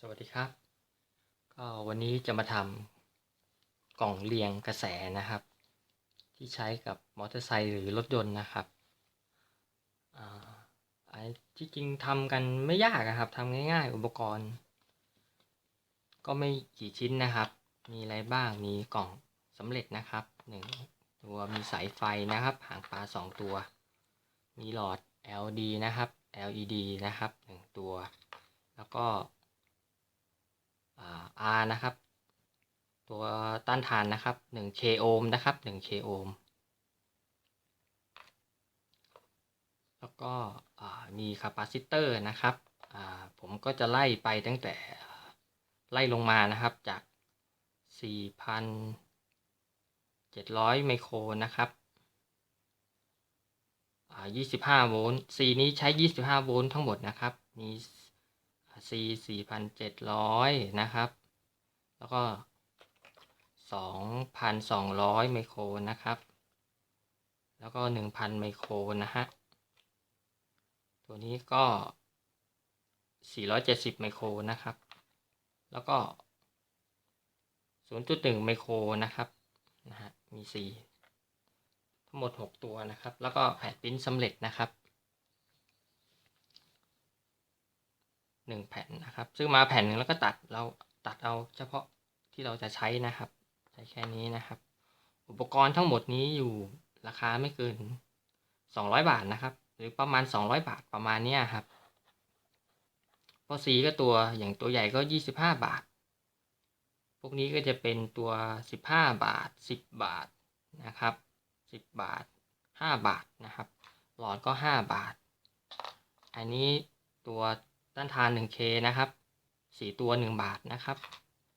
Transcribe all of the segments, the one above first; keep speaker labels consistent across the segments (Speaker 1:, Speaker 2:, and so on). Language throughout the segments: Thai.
Speaker 1: สวัสดีครับ ก็วันนี้จะมาทำกล่องเรียงกระแสนะครับ ที่ใช้กับมอเตอร์ไซค์หรือรถยนต์นะครับอันที่จริงทำกันไม่ยากอะครับทำง่ายๆ อุปกรณ์ ก็ไม่กี่ชิ้นนะครับ มีอะไรบ้างมีกล่องสำเร็จนะครับหนึ่งตัวมีสายไฟนะครับหางปลาสองตัว มีหลอด LED นะครับ LED นะครับหนึ่งตัว แล้วก็ R นะครับ ตัวต้านทานนะครับ 1 k โอห์มนะครับ 1 k โอห์มแล้วก็มีคาปาซิเตอร์นะครับผมก็จะไล่ไปตั้งแต่ไล่ลงมานะครับจาก 4,700 ไมโครนะครับอ่า25 โวลต์ C นี้ใช้ 25 โวลต์ทั้งหมดนะครับ มี C 4,700 นะครับ แล้วก็ 2,200 ไมโครนะครับ แล้วก็ 1,000 ไมโครนะฮะ ตัวนี้ก็ 470 ไมโครนะครับ แล้วก็ 0.1 ไมโครนะครับ นะฮะ มี 4 ทั้งหมด 6 ตัวนะครับ แล้วก็แผ่นปิ้นสำเร็จนะครับ หนึ่งแผ่นนะครับซึ่งมาแผ่นหนึ่งแล้วก็ตัดเราตัดเอาเฉพาะที่เราจะใช้นะครับ ใช้แค่นี้นะครับ อุปกรณ์ทั้งหมดนี้อยู่ราคาไม่เกินสองร้อยบาทนะครับ หรือประมาณสองร้อยบาทประมาณนี้ครับพอสีก็ตัวอย่างตัวใหญ่ก็ยี่สิบห้าบาท พวกนี้ก็จะเป็นตัวสิบห้าบาทสิบบาทนะครับสิบบาทห้าบาทนะครับ หลอดก็ห้าบาท อันนี้ตัว ต้านทาน 1K นะครับสี่ตัว 1 บาทนะครับ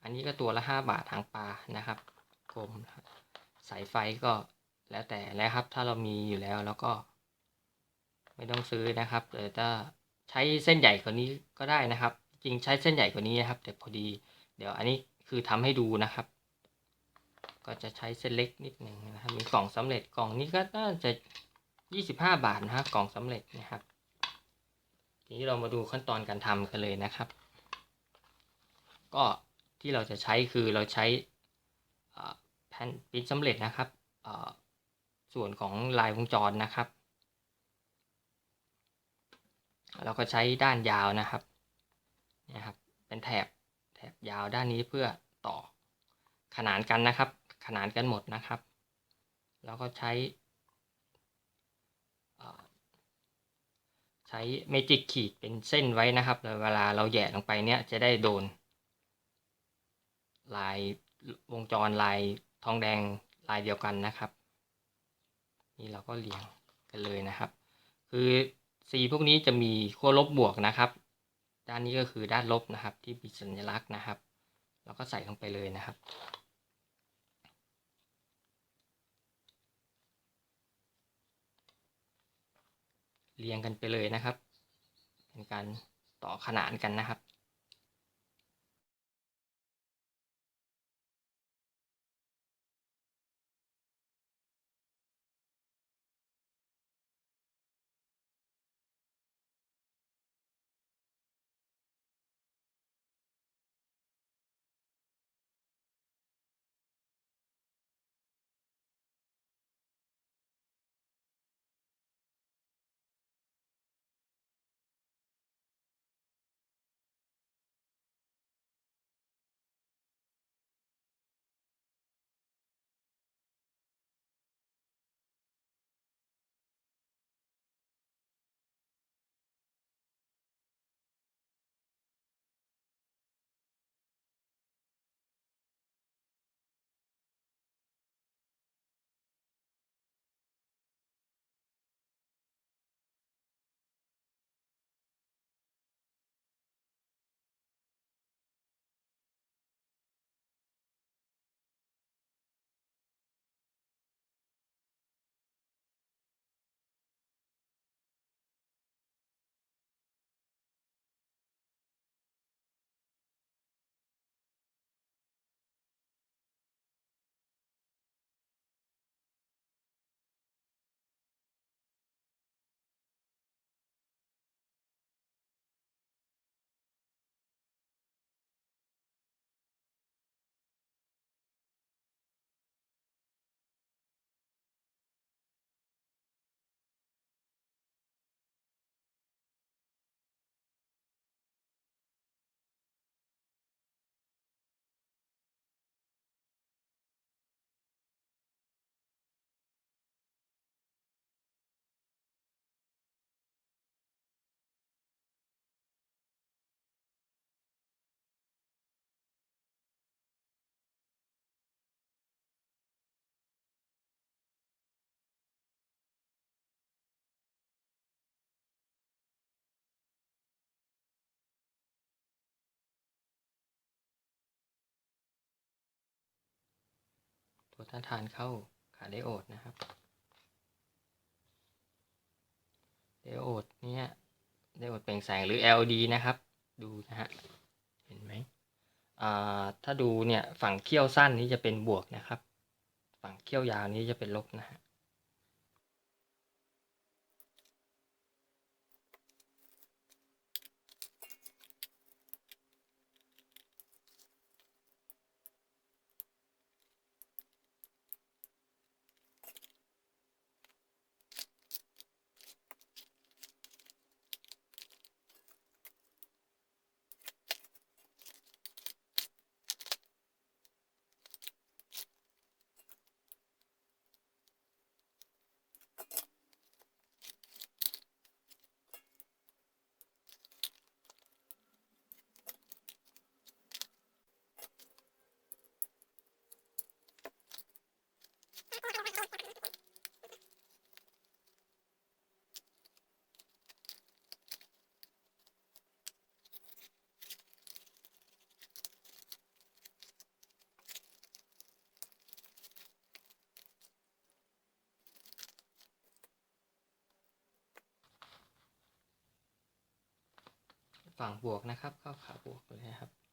Speaker 1: อันนี้ก็ตัวละ 5 บาททางปลานะครับกลมสายไฟก็แล้วแต่แล้วครับ ถ้าเรามีอยู่แล้วแล้วก็ ไม่ต้องซื้อนะครับแต่ถ้าใช้เส้นใหญ่กว่านี้ก็ได้นะครับ จริงใช้เส้นใหญ่กว่านี้นะครับ แต่พอดี เดี๋ยวอันนี้คือทำให้ดูนะครับ ก็จะใช้เส้นเล็กนิดหนึ่งนะครับ มีกล่องสำเร็จกล่องนี้ก็น่าจะ 25 บาทนะครับกล่องสำเร็จนะครับ ทีนี้เรามาดูขั้นตอนการทำกันเลยนะครับ ก็ที่เราจะใช้คือเราใช้แผ่นปิ้นสำเร็จนะครับส่วนของลายวงจรนะครับ เราก็ใช้ด้านยาวนะครับนะครับ เป็นแถบแถบยาวด้านนี้เพื่อต่อขนานกันนะครับ ขนานกันหมดนะครับ แล้วก็ใช้ ใช้เมจิกขีดเป็นเส้นไว้นะครับเวลาเราแย่ลงไปเนี่ยจะได้โดน ลายวงจรลายทองแดงลายเดียวกันนะครับ นี่เราก็เรียงกันเลยนะครับ คือสีพวกนี้จะมีขั้วลบบวกนะครับ ด้านนี้ก็คือด้านลบนะครับ ที่มีสัญลักษณ์นะครับ เราก็ใส่ลงไปเลยนะครับ เรียงกันไปเลยนะครับ เป็นการต่อขนานกันนะครับ ถ้าทานเข้าขาไดโอดนะครับไดโอดเนี่ยไดโอดเปล่งแสงหรือ LED นะครับ ดูนะฮะเห็นไหมอ่าถ้าดูเนี่ยฝั่งเขี้ยวสั้นนี้จะเป็นบวกนะครับ ฝั่งเขี้ยวยาวนี้จะเป็นลบนะฮะ ฝั่งบวกนะครับ เข้าขาบวกเลยครับ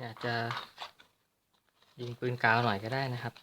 Speaker 1: อยากจะยิงปืนกาวหน่อยก็ได้นะครับ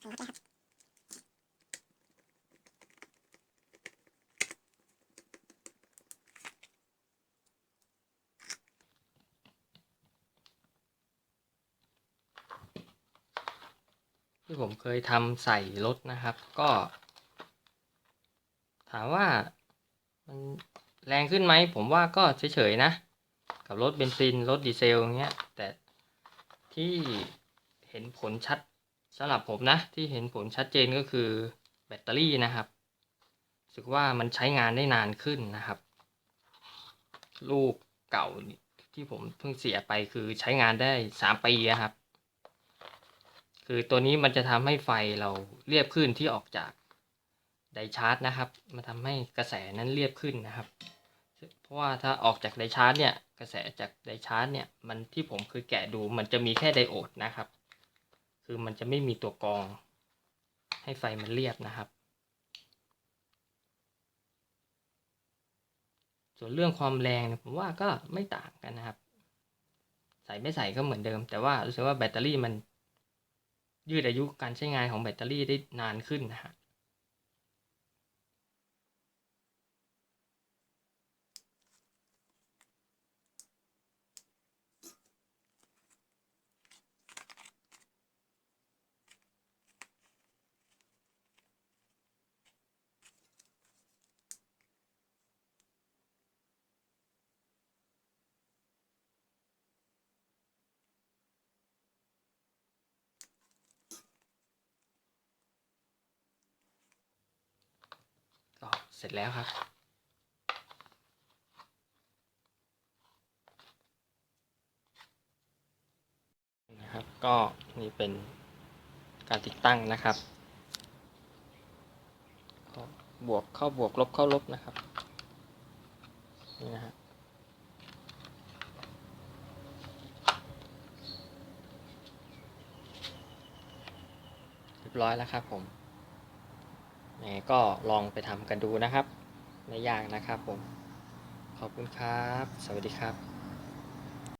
Speaker 1: ที่ผมเคยทำใส่รถนะครับ ก็ ถามว่ามันแรงขึ้นไหม ผมว่าก็เฉยๆนะ กับรถเบนซิน รถดีเซลอย่างเงี้ย แต่ที่เห็นผลชัด สำหรับผมนะที่เห็นผลชัดเจนก็คือแบตเตอรี่นะครับรู้สึกว่ามันใช้งานได้นานขึ้นนะครับ ลูกเก่าที่ผมเพิ่งเสียไปคือใช้งานได้สามปีครับ คือตัวนี้มันจะทำให้ไฟเราเรียบขึ้นที่ออกจากไดชาร์จนะครับมันทำให้กระแสนั้นเรียบขึ้นนะครับ เพราะว่าถ้าออกจากไดชาร์จเนี่ยกระแสจากไดชาร์จเนี่ยมันที่ผมเคยแกะดูมันจะมีแค่ไดโอดนะครับ คือมันจะไม่มีตัวกรอง ให้ไฟมันเรียบนะครับ ส่วนเรื่องความแรงผมว่าก็ไม่ต่างกันนะครับ ใส่ไม่ใส่ก็เหมือนเดิม แต่ว่ารู้สึกว่าแบตเตอรี่มันยืดอายุการใช้งานของแบตเตอรี่ได้นานขึ้นนะฮะ ก็ เสร็จแล้วครับ นะครับ ก็นี่เป็นการติดตั้งนะครับ บวกเข้าบวกลบเข้าลบนะครับ นี่นะฮะเรียบร้อยแล้วครับผม ยังไงก็ลองไปทำกันดูนะครับ ไม่ยากนะครับผม ขอบคุณครับ สวัสดีครับ